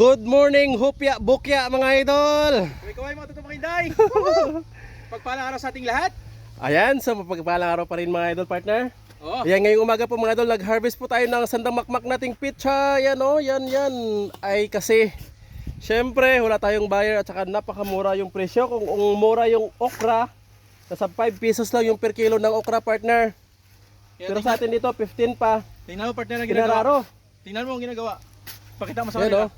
Good morning, hupya, bukya mga idol! Ikaw ay mga totoong inday. Pagpalang araw sa ating lahat. Ayan, so mapagpalang araw pa rin mga idol partner. Oo. Ayan, ngayong umaga po mga idol, nag-harvest po tayo ng sandang makmak nating pitcha. Yan o, yan, yan. Ay kasi, syempre, wala tayong buyer at saka napakamura yung presyo. Kung, kung mura yung okra, nasa 5 pesos lang yung per kilo ng okra partner. Pero sa atin dito, 15 pa. Tingnan mo partner ang ginagawa. Kinararo. Tingnan mo ang ginagawa. Pakita mo sa kanila.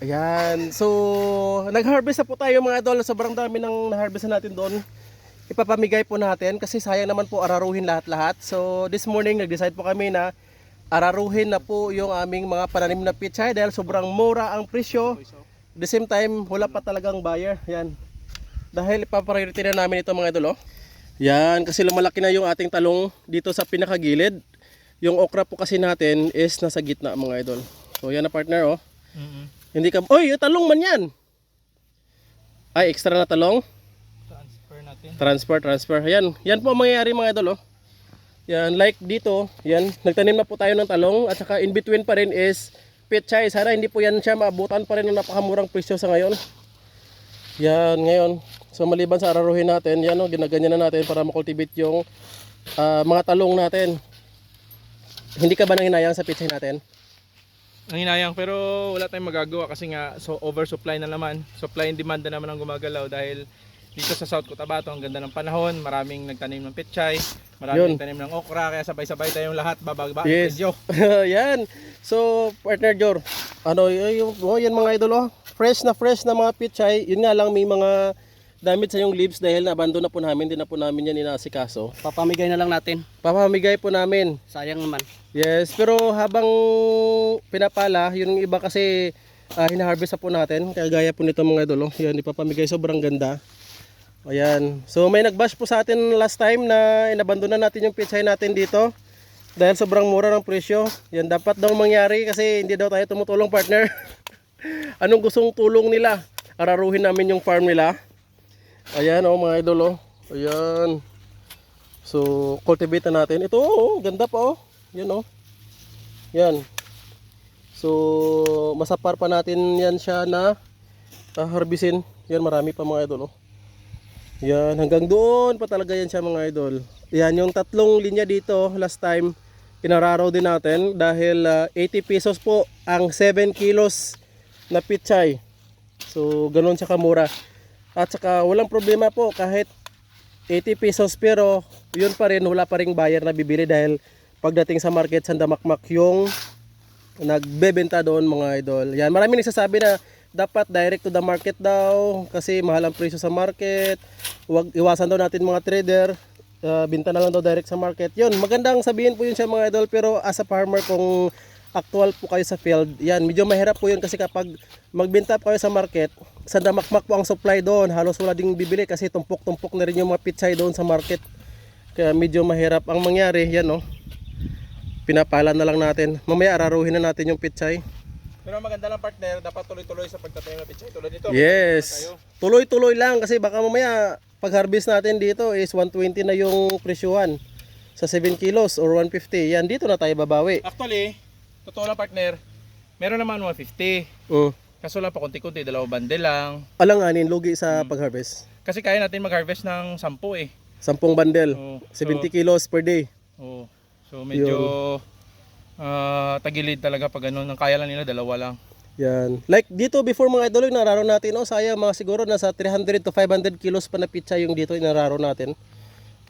Ayan. So, nag-harvest na po tayo mga idol. Sobrang dami ng na-harvest na natin doon. Ipapamigay po natin kasi sayang naman po araruhin lahat-lahat. So, this morning nag-decide po kami na araruhin na po yung aming mga pananim na pichay dahil sobrang mura ang presyo. The same time, wala pa talagang buyer. Yan. Dahil ipapriority na namin ito mga idol. Oh. Yan, kasi lumalaki na yung ating talong dito sa pinakagilid. Yung okra po kasi natin is nasa gitna mga idol. So, yan na partner oh. Mm-hmm. Hindi ka, oy, talong man yan. Ay, extra na talong. Transfer natin. Transfer, transfer. Yan, yan po ang mangyayari mga idol. Oh. Yan, like dito, yan, nagtanim na po tayo ng talong at saka in between pa rin is pechay. Sana hindi po yan siya maabutan pa rin ng napakamurang presyo sa ngayon. Yan, ngayon. So maliban sa araruhin natin, yan o, ginaganyan na natin para makultivate yung ah, mga talong natin. Hindi ka ba nanginayang sa pechay natin? Ang hinayang pero wala tayong magagawa kasi nga so oversupply na naman. Supply and demand na naman ang gumagalaw dahil dito sa South Cotabato ang ganda ng panahon, maraming nagtanim ng petchay, Yun. maraming nagtanim ng okra kaya sabay-sabay tayong lahat bababa ang Yes. presyo. yan. So, partner Jor, ano, yung, oh, yan mga idol, oh. fresh na fresh na mga pichay. Yun nga lang, may mga damit sa yung leaves dahil nabando na po namin, hindi na po namin yan inasikaso. Papamigay na lang natin. Papamigay po namin. Sayang naman. Yes, pero habang pinapala, yung iba kasi uh, hinaharvest na po natin, kaya gaya po nito mga idol, oh. yan, ipapamigay, sobrang ganda. Ayan. So may nagbash po sa atin last time na inabandona natin yung pichay natin dito. Dahil sobrang mura ng presyo. Yan dapat daw mangyari kasi hindi daw tayo tumutulong partner. Anong gustong tulong nila? Araruhin namin yung farm nila. Ayan oh mga idol oh. Ayan. So cultivate na natin. Ito oh, ganda pa oh. Yan oh. Yan. So masapar pa natin yan siya na uh, harbisin. Yan marami pa mga idol oh. Yan, hanggang doon pa talaga yan siya mga idol. Yan, yung tatlong linya dito, last time, pinararaw din natin dahil ah, 80 pesos po ang 7 kilos na pichay. So, ganun siya kamura. At saka, walang problema po kahit 80 pesos pero yun pa rin, wala pa rin buyer na bibili dahil pagdating sa market, sandamakmak yung nagbebenta doon mga idol. Yan, marami nagsasabi na dapat direct to the market daw kasi mahal ang presyo sa market. Huwag iwasan daw natin mga trader. Uh, binta na lang daw direct sa market. Yun, magandang sabihin po yun siya mga idol pero as a farmer kung actual po kayo sa field, yan, medyo mahirap po yun kasi kapag magbenta po kayo sa market, sandamakmak po ang supply doon. Halos wala ding bibili kasi tumpok-tumpok na rin yung mga pitsay doon sa market. Kaya medyo mahirap ang mangyari. Yan, no. Pinapala na lang natin. Mamaya araruhin na natin yung pitsay. Pero maganda lang partner, dapat tuloy-tuloy sa pagtatanim ng petchay. Tulad nito. Yes. Tuloy-tuloy lang kasi baka mamaya pag harvest natin dito is 120 na yung presyuhan sa 7 kilos or 150. Yan, dito na tayo babawi. Actually, totoo lang partner, meron naman 150. Mm. Kaso lang pa konti-konti, dalawang bundle lang. Alanganin, lugi sa pag-harvest. Kasi kaya natin mag-harvest ng 10 eh. 10 bundle, Oo. 70 kilos per day. Oo. So medyo ah, tagilid talaga pag ano, nang kaya lang nila dalawa lang. Yan. Like dito before mga idol, yung nararo natin, oh, sayang mga siguro nasa 300 to 500 kilos pa na pizza yung dito inararo natin.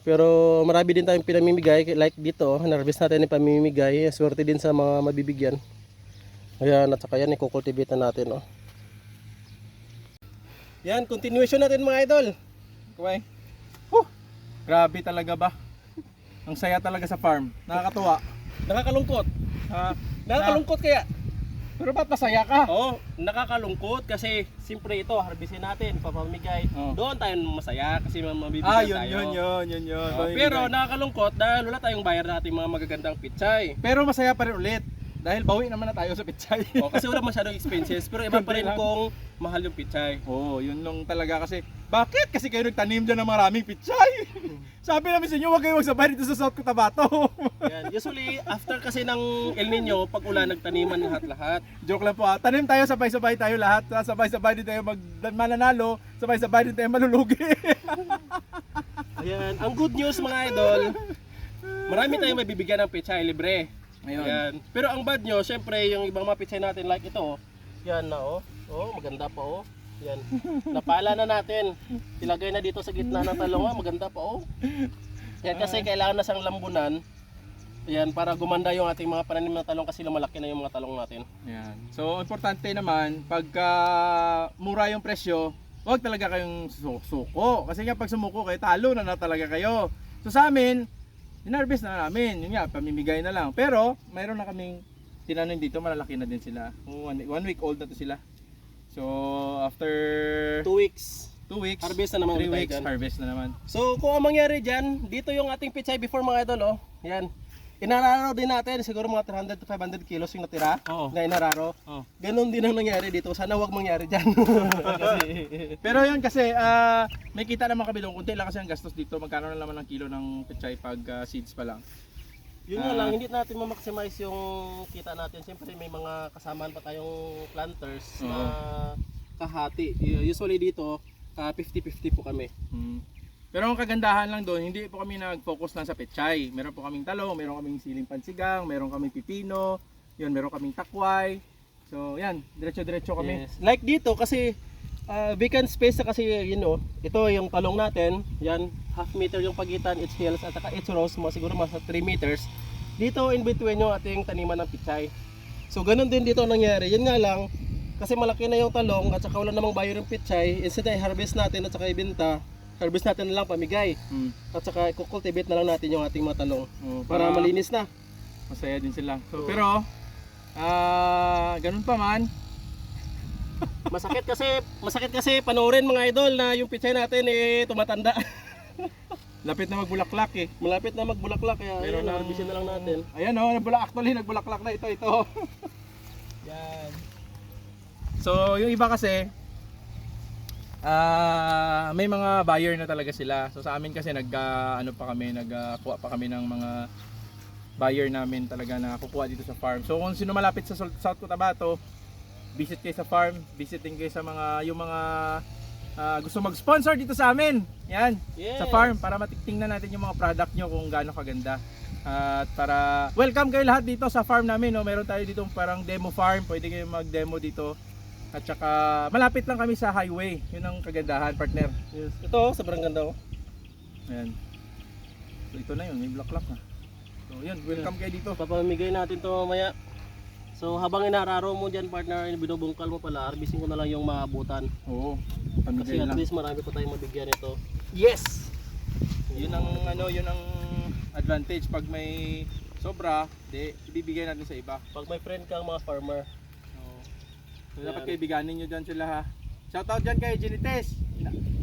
Pero marami din tayong pinamimigay, like dito, oh, harvest natin yung pamimigay, swerte din sa mga mabibigyan. Ayan, at saka yan, ikukultivate na natin, oh. Yan, continuation natin mga idol. Kuway. Huh! Grabe talaga ba? Ang saya talaga sa farm. Nakakatuwa. Nakakalungkot. Ah, Nakakalungkot kaya? Pero ba't masaya ka? Oo, nakakalungkot kasi siyempre ito, harvestin natin, papamigay. Oo. Doon tayo masaya kasi mabibigyan Ah, yun, tayo. yun, yun, yun, yun. Oh, pero nakakalungkot dahil wala tayong bayar natin mga magagandang pitsay. pero masaya pa rin ulit. Dahil bawi naman na tayo sa pichay. O, kasi wala masyadong expenses pero iba pa rin kung mahal yung pitsay. Oo, oh, yun lang talaga kasi. Bakit? Kasi kayo nagtanim dyan ng maraming pichay. Sabi namin sa inyo, huwag kayo magsabay dito sa South Cotabato. Yan. Usually, after kasi ng El Nino, pag ulan, nagtaniman lahat-lahat. Joke lang po ha. Tanim tayo, sabay-sabay tayo lahat. Sabay-sabay din tayo mag mananalo. Sabay-sabay din tayo malulugi. Ayan. Ang good news mga idol, marami tayong mabibigyan ng pechay libre. Ayun. Ayan. Pero ang bad nyo, syempre yung ibang mga pechay natin like ito, yan na oh. Oh, maganda pa oh. Yan. Napala na natin. Ilagay na dito sa gitna ng talong, ah. maganda pa oh. Yan kasi kailangan na sang lambunan. Yan, para gumanda yung ating mga pananim na talong kasi lumalaki na yung mga talong natin. Yan. So, importante naman, pagka mura yung presyo, huwag talaga kayong su- suko. Kasi nga pag sumuko kayo, talo na na talaga kayo. So sa amin, inarbest na namin. Yun nga, pamimigay na lang. Pero, mayroon na kaming tinanim dito, malalaki na din sila. One, one week old na to sila. So, after Two weeks. two weeks, Harvest na naman three ulit tayo weeks, dyan. harvest na naman. So kung ang mangyari dyan, dito yung ating pichay before mga idol oh. Yan. Inararo din natin, siguro mga 300 to 500 kilos yung natira Oo. na inararo. Oo. Ganon din ang nangyari dito. Sana wag mangyari dyan. Kasi, Pero yun kasi, ah, may kita naman kami doon. Kunti lang kasi ang gastos dito. Magkano na naman ang kilo ng pechay pag ah, seeds pa lang. Yun nga Ah. lang, hindi natin ma-maximize yung kita natin. Siyempre may mga kasamaan pa tayong planters na kahati. Usually dito, ah, 50-50 po kami. Hmm. Pero ang kagandahan lang doon, hindi po kami nag-focus lang sa pechay. Meron po kaming talong, meron kaming siling pansigang, meron kaming pipino, yun, meron kaming takway. So, yan, diretso-diretso kami. Yes. Like dito kasi ah, vacant space na kasi you know, ito yung talong natin, yan, half meter yung pagitan, it's hills at saka it's rows, mga siguro mga 3 meters. Dito in between yung ating taniman ng pichay. So ganun din dito ang nangyari. Yun nga lang, kasi malaki na yung talong at saka wala namang buyer yung pichay, instead na i-harvest natin at saka ibenta, harvest natin na lang pamigay. Hmm. At saka i-cultivate na lang natin yung ating mga talong Oh, para malinis na. Masaya din sila. So, pero, ah, ganun pa man, Masakit kasi, masakit kasi panoorin mga idol na yung pichay natin eh tumatanda. lapit na magbulaklak eh. Malapit na magbulaklak kaya Meron ayun, ng- harvestin na lang natin. Ayan oh, nagbulak actually nagbulaklak na ito ito. Yan. So, yung iba kasi ah may mga buyer na talaga sila. So sa amin kasi nag ah, ano pa kami, nagkuha pa kami ng mga buyer namin talaga na kukuha dito sa farm. So kung sino malapit sa Sol- South Cotabato, visit kayo sa farm, visit din kayo sa mga yung mga ah, gusto mag-sponsor dito sa amin. Yan Yes. sa farm para matiktingnan natin yung mga product nyo kung gaano kaganda. At para welcome kayo lahat dito sa farm namin. No? Meron tayo dito parang demo farm. Pwede kayo mag-demo dito. At saka malapit lang kami sa highway. Yun ang kagandahan, partner. Yes. Ito, sobrang ganda oh. Ayan. So ito na yun, may bulaklak na. So yun, welcome kayo dito. Papamigay natin to mamaya. So habang inararo mo dyan partner, binubungkal mo pala, harvesting ko na lang yung maabutan. Oo, Kasi pamigay at lang. least marami pa tayong mabigyan nito. Yes! Yun ang ano, yun ang advantage pag may sobra, di ibibigay natin sa iba. Pag may friend kang mga farmer, So, dapat Yan. kaibiganin nyo dyan sila ha. Shoutout dyan kay Genites.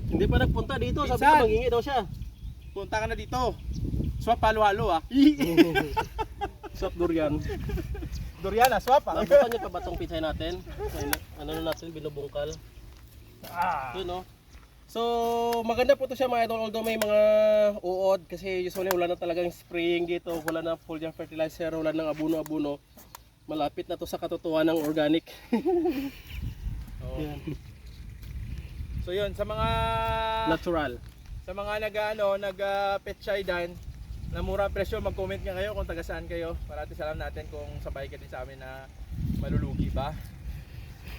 hindi pa nagpunta dito, sabi Minsan. ko mangingi daw siya. Punta ka na dito. Swap halo-halo ah. Sop durian. Doriana, swap ah. Nabukan niyo pa ba itong pichay natin? Ano, na natin, binubungkal. Ah. Yun no. So, maganda po to siya mga idol although may mga uod kasi usually wala na talagang spraying dito, wala na full yung fertilizer, wala nang abuno-abuno. Malapit na to sa katotohanan ng organic. Oo. Yan. So yun, sa mga Natural. sa mga nag ano, nag uh, dan na mura ang presyo, mag-comment nga kayo kung taga saan kayo para at alam natin kung sabay ka din sa amin na malulugi ba.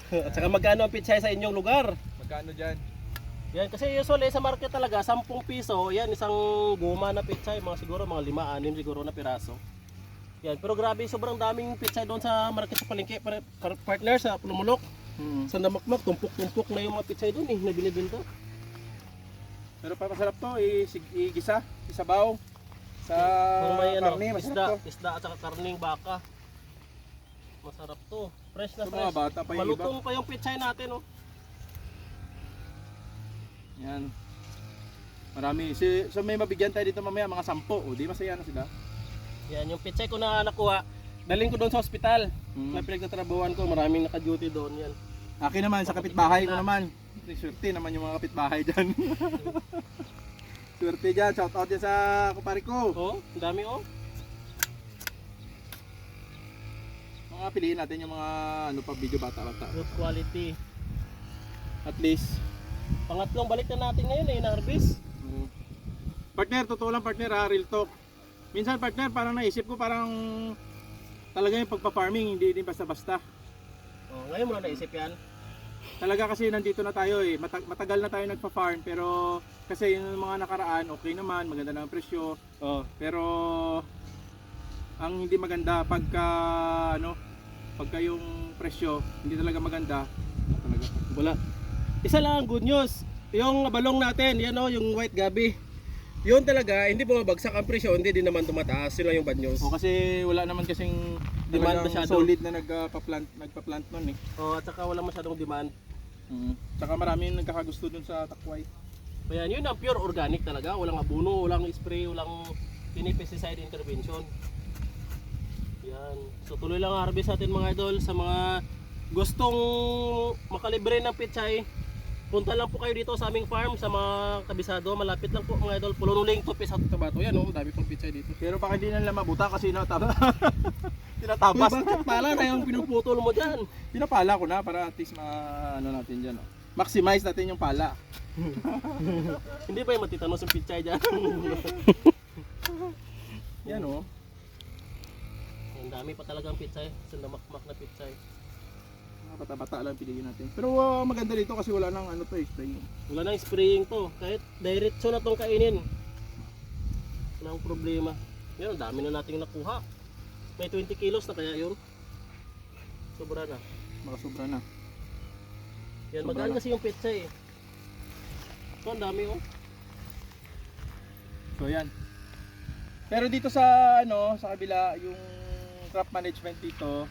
At saka magkano ang pichay sa inyong lugar? Magkano diyan? Yan kasi usually sa market talaga 10 piso, yan isang guma na pichay, mga siguro mga 5 6 siguro na piraso. Yan, pero grabe sobrang daming pichay doon sa market sa palengke par- par- partner sa Lumulok. Hmm. Sa Damakmak, tumpok-tumpok na yung mga pichay doon eh, na binibenta. Pero papasarap to, isig- igisa, isabaw sa Kung may ano, karne, masarap isda, to. isda at saka karning baka. Masarap to. Fresh na Sa mga fresh. bata pa yung iba. Malutong pa yung pichay natin oh. Yan. Marami. Si, so may mabigyan tayo dito mamaya, mga sampo. O, di masaya na sila. Yan, yung pichay ko na nakuha, daling ko doon sa ospital. Hmm. May pinagtatrabahuan ko, maraming naka-duty doon yan. Akin naman, sa kapitbahay ko naman. Swerte naman yung mga kapitbahay dyan. Swerte dyan. Shout out dyan sa kupari ko. Oh, ang dami oh. Mga piliin natin yung mga ano pa video bata-bata. Good quality. At least. Pangatlong balik na natin ngayon eh, na-harvest. mm. Partner, totoo lang partner ha, real talk. Minsan partner, parang naisip ko parang talaga yung pagpa-farming, hindi din basta-basta. Oh, ngayon mo lang naisip yan. Talaga kasi nandito na tayo eh. Mata- matagal na tayo nagpa-farm pero kasi yung mga nakaraan okay naman, maganda na ang presyo. Oh, Pero ang hindi maganda pagka ano, pagka yung presyo hindi talaga maganda. Talaga. wala. Isa lang ang good news. Yung balong natin, yan oh, yung white gabi. Yun talaga, hindi bumabagsak ang presyo, hindi din naman tumataas. Yun lang yung bad news. O kasi wala naman kasing Demand talagang masyado. solid na nagpa-plant nagpa-plant nun eh. Oh, at saka wala masyadong demand. Mm. Tsaka maraming nagkakagusto dun sa takway. Kaya yun ang pure organic talaga. Walang abono, walang spray, walang any pesticide intervention. Yan. So tuloy lang ang harvest natin mga idol sa mga gustong makalibre ng pichay. Punta lang po kayo dito sa aming farm sa mga kabisado. Malapit lang po mga idol. Pulunuling to sa Tabato. Yan oh, dami pang pichay dito. Pero baka hindi na nila mabuta kasi nataba. Tinatabas. Bakit pala na yung pinuputol mo dyan? Pinapala ko na para at least ma ano natin diyan, oh. Maximize natin yung pala. Hindi ba yung matitanos yung pichay dyan? Yan oh. Ang dami pa talagang pichay. Sandamakmak na pichay. Mga bata-bata lang piliin natin. Pero ah, maganda dito kasi wala nang ano to eh, spray. Wala nang spraying to. Kahit diretso na tong kainin. Walang problema. Yan, dami na nating nakuha. May 20 kilos na kaya yun. Sobra na. Makasubra na. Yan, Sobra magaan na. kasi yung pizza eh. Ito, ang dami oh. So yan. Pero dito sa ano, sa kabila yung crop management dito,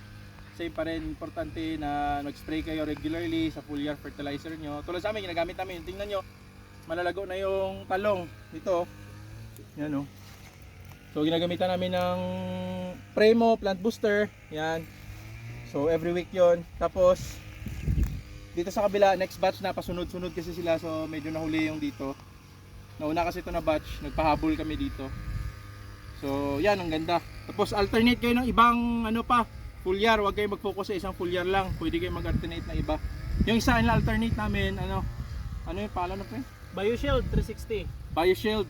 same pa rin importante na nag-spray kayo regularly sa foliar fertilizer nyo. Tulad sa amin, ginagamit namin, tingnan nyo, malalago na yung talong dito. Yan oh. So ginagamitan namin ng Premo Plant Booster, yan. So every week yon. Tapos dito sa kabila, next batch na pasunod-sunod kasi sila so medyo nahuli yung dito. Nauna kasi ito na batch, nagpahabol kami dito. So, yan ang ganda. Tapos alternate kayo ng ibang ano pa, foliar, huwag kayo mag-focus sa isang foliar lang. Pwede kayo mag-alternate na iba. Yung isa na alternate namin, ano, ano yung pala na pa Bioshield 360. Bioshield.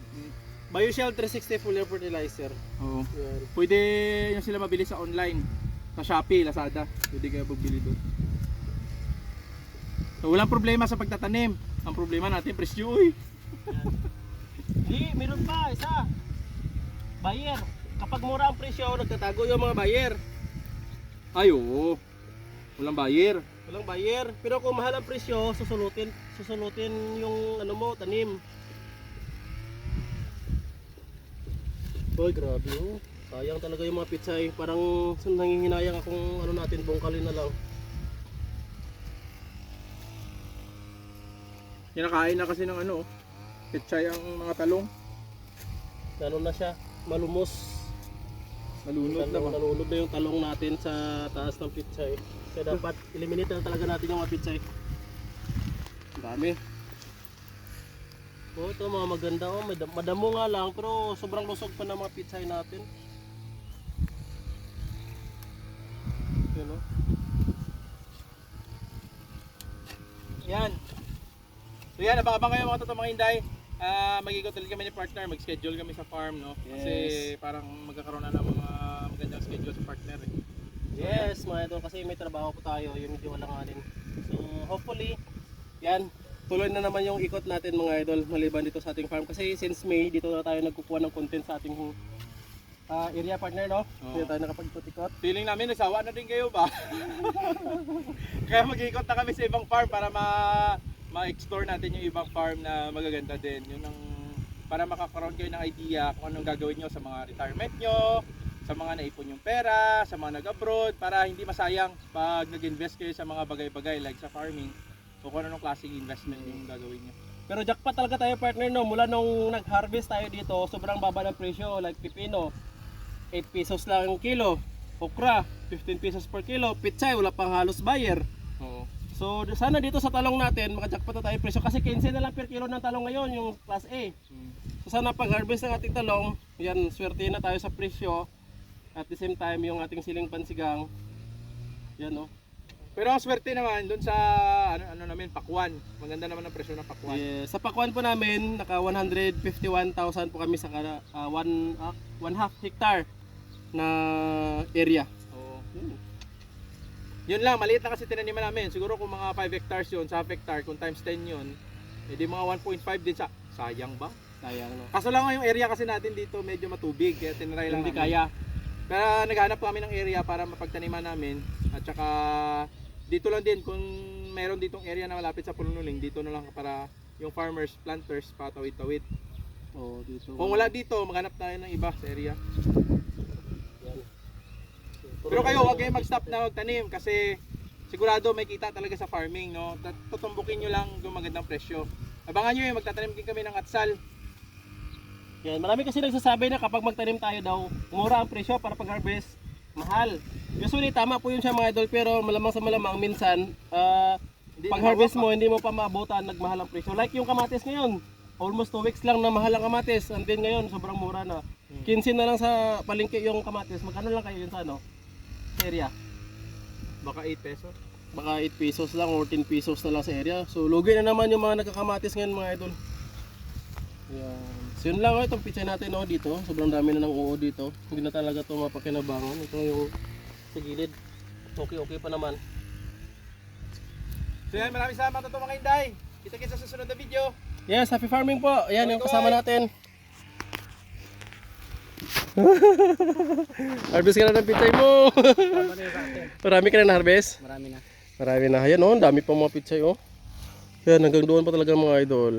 Bioshield 360 foliar fertilizer. Oo. Yan. Pwede yung sila mabili sa online. Sa Shopee, Lazada. Pwede kayo magbili doon. So, walang problema sa pagtatanim. Ang problema natin, presyo. Uy. Hindi, meron pa, isa. Buyer. Kapag mura ang presyo, nagtatago yung mga buyer. Ay, oo. Walang buyer. Walang buyer. Pero kung mahal ang presyo, susulutin, susulutin yung ano mo, tanim. Boy, grabe oh. Sayang talaga yung mga pitsay. Parang nangihinayang akong ano natin, bungkalin na lang. Kinakain na kasi ng ano, petchay ang mga talong. Lalo na siya, malumos. Nalunod na ba? Nalunod na yung talong natin sa taas ng pitsay. Kaya dapat eliminate na talaga natin yung mga pitsay. Ang dami. Oh, ito mga maganda oh, madamo nga lang pero sobrang lusog pa ng mga pitsay natin. Yun oh. Yan. So yan, abang-abang kayo mga totoong mga hinday. Ah, mag-ikot ulit kami ni partner, mag-schedule kami sa farm, no? Kasi Yes. parang magkakaroon na mga magandang schedule sa partner. Eh. Yes, mga idol, kasi may trabaho po tayo, yung medyo walanganin. So, hopefully, yan, tuloy na naman yung ikot natin mga idol, maliban dito sa ating farm. Kasi since May, dito na tayo nagkukuha ng content sa ating ah, area partner, no? Oo. Dito tayo nakapag-ikot-ikot. Feeling namin, nasawa na din kayo ba? Kaya mag-ikot na kami sa ibang farm para ma ma-explore natin yung ibang farm na magaganda din. Yun ang para makakaroon kayo ng idea kung anong gagawin nyo sa mga retirement nyo, sa mga naipon yung pera, sa mga nag-abroad, para hindi masayang pag nag-invest kayo sa mga bagay-bagay like sa farming. So kung anong klaseng investment yung gagawin nyo. Pero jackpot talaga tayo partner, no? Mula nung nag-harvest tayo dito, sobrang baba ng presyo. Like pipino, 8 pesos lang ang kilo. Okra, 15 pesos per kilo. Pitsay, wala pang halos buyer. Oo. So sana dito sa talong natin, makajackpot na tayo presyo kasi 15 na lang per kilo ng talong ngayon, yung class A. Mm. So sana pag harvest ng ating talong, yan, swerte na tayo sa presyo. At the same time, yung ating siling pansigang, yan oh. Pero ang swerte naman doon sa ano, ano namin pakwan. Maganda naman ang presyo ng pakwan. Yes. Sa pakuan po namin, naka 151,000 po kami sa kada, ah, one, ah, one half hectare na area. Oo. Yun lang, maliit na kasi tinaniman namin. Siguro kung mga 5 hectares yun, sa half hectare, kung times 10 yun, edi mga 1.5 din sa... Sayang ba? Sayang no. Kaso lang yung area kasi natin dito medyo matubig, kaya tinry lang Hindi namin. kaya. Pero naghanap kami ng area para mapagtaniman namin. At saka dito lang din, kung meron ditong area na malapit sa Pulunuling, dito na lang para yung farmers, planters, patawid-tawid. Oh, dito. Kung wala dito, maghanap tayo ng iba sa area. Pero kayo, huwag kayong mag-stop na magtanim kasi sigurado may kita talaga sa farming, no? Tutumbukin nyo lang yung magandang presyo. Abangan nyo yung magtatanim din kami ng atsal. Yan, marami kasi nagsasabi na kapag magtanim tayo daw, mura ang presyo para pag-harvest, mahal. Usually tama po yun siya mga idol pero malamang sa malamang minsan ah, Hindi pag na harvest mawak- mo hindi mo pa maabutan nagmahal ang presyo. Like yung kamatis ngayon, almost 2 weeks lang na mahal ang kamatis. And then ngayon sobrang mura na. 15 na lang sa palengke yung kamatis. Magkano lang kayo yun sa ano? Area? Baka 8 pesos. Baka 8 pesos lang or 10 pesos na lang sa area. So lugi na naman yung mga nagkakamatis ngayon mga idol. Yan. So yun lang oh, itong pizza natin oh, dito. Sobrang dami na ng uo dito. Hindi na talaga ito mapakinabangan. Ito yung sa gilid. Okay okay pa naman. So yan, maraming salamat na ito mga Inday. Kita-kita sa susunod na video. Yes, happy farming po. Ayan yung kasama natin. harvest ka na ng pizza mo. Marami ka na na-harvest? Marami na. Marami na. Ayan oh, ang dami pang mga pizza oh. Yan, hanggang doon pa talaga mga idol.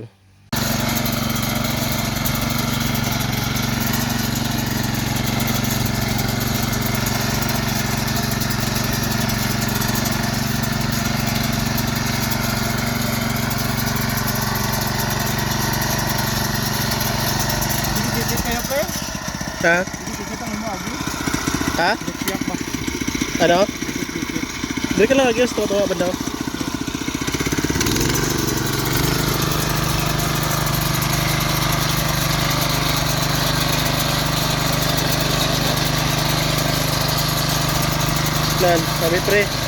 Dikit kayo pre? Ha? Ha? Ano? Dili ka lang agos, tunga-tunga ba daw? Nan, kami pre.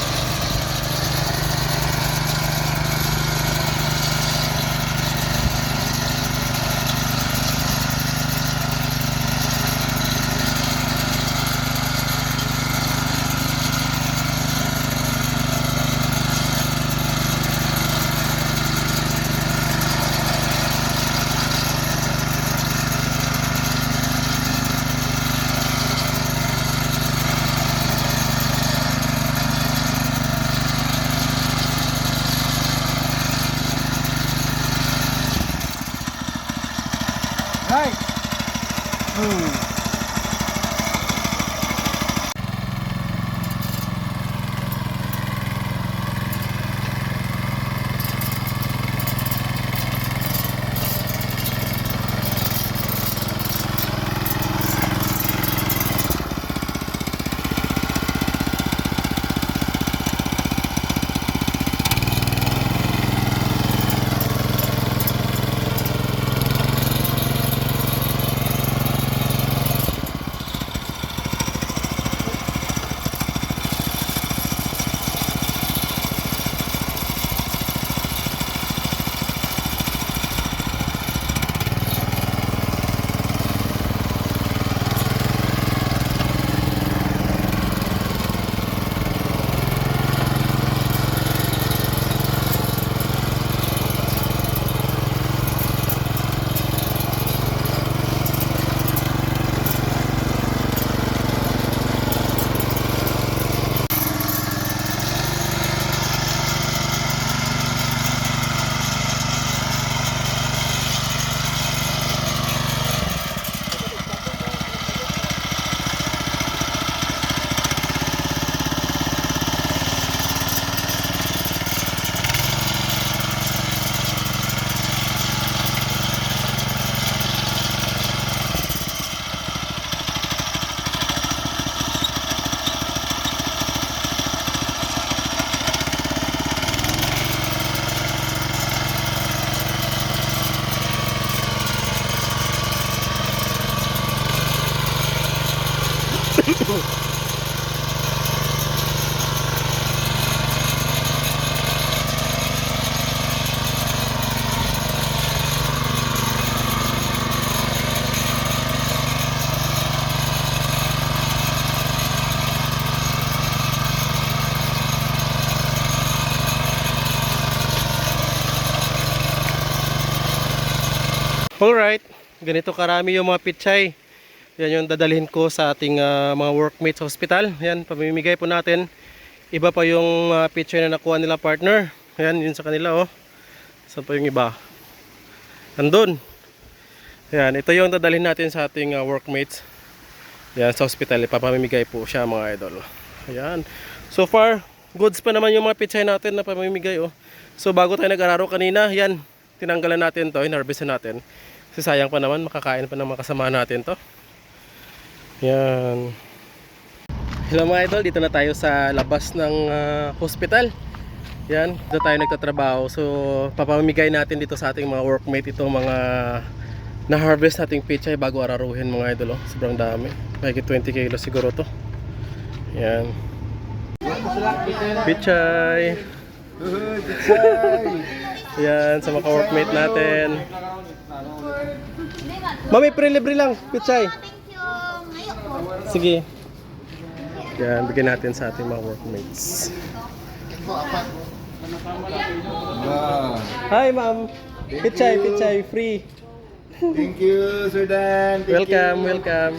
Alright, ganito karami yung mga pichay. Yan yung dadalhin ko sa ating ah, mga workmates hospital. Yan, pamimigay po natin. Iba pa yung uh, picture na nakuha nila partner. Yan, yun sa kanila oh. Saan pa yung iba? Andun. Yan, ito yung dadalhin natin sa ating ah, workmates. Yan, sa hospital. Ipapamimigay po siya mga idol. Ayan. So far, goods pa naman yung mga pichay natin na pamimigay oh. So bago tayo nag-araro kanina, yan, tinanggalan natin to, inharvestan natin. Kasi sayang pa naman, makakain pa ng mga kasama natin to. Yan. Hello mga idol, dito na tayo sa labas ng ah, hospital. Yan, dito tayo nagtatrabaho. So, papamigay natin dito sa ating mga workmate itong mga na-harvest nating pichay bago araruhin mga idol. Oh. Sobrang dami. Mahigit 20 kilos siguro to. Yan. Pichay. Yan, sa mga workmate natin. Mami, pre-libre lang. You. Po. Sige. Yan, bigyan natin sa ating mga workmates. Hi, ma'am. Pichay, pichay, free. Thank you, Sir Dan. Thank Welcome, welcome.